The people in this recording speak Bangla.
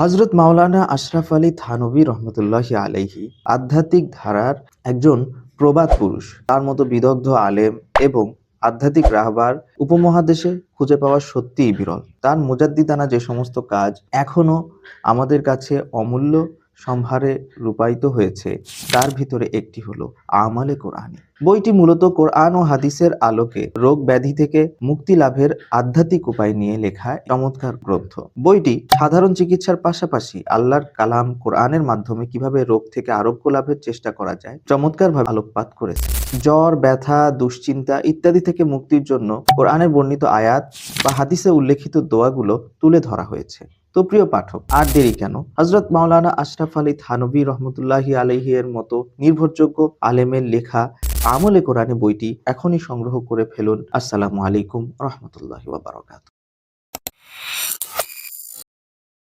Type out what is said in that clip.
হজরত মাওলানা আশরাফ আলী থানবী রহমতুল্লাহ আলাইহি আধ্যাত্মিক ধারার একজন প্রবাদ পুরুষ। তার মতো বিদগ্ধ আলেম এবং আধ্যাত্মিক রাহবার উপমহাদেশে খুঁজে পাওয়া সত্যিই বিরল। তার মুজাদ্দিদানা যে সমস্ত কাজ এখনও আমাদের কাছে অমূল্য সম্ভারে রূপায়িত হয়েছে। তার ভিতরে একটি হলো আমালে কোরআনি। বইটি মূলত কোরআন ও হাদিসের আলোকে রোগ ব্যাধি থেকে মুক্তি লাভের আধ্যাত্মিক উপায় নিয়ে লেখা চমৎকার গ্রন্থ। বইটি সাধারণ চিকিৎসার পাশাপাশি আল্লাহর কালাম কোরআনের মাধ্যমে কীভাবে রোগ থেকে আরোগ্য লাভের চেষ্টা করা যায়, চমৎকারভাবে আলোকপাত করেছে। জ্বর, ব্যথা, দুশ্চিন্তা ইত্যাদি থেকে মুক্তির জন্য কোরআনের বর্ণিত আয়াত বা হাদিসে উল্লেখিত দোয়াগুলো তুলে ধরা হয়েছে। তো প্রিয় পাঠক, আর দেরি কেন? হজরত মাওলানা আশরাফ আলী থানবী রহমতুল্লাহি এর মতো নির্ভরযোগ্য আলেমের লেখা আমলে কোরআনে বইটি এখনই সংগ্রহ করে ফেলুন। আসসালামু আলাইকুম রহমতুল্লাহি ওয়াবারাকাত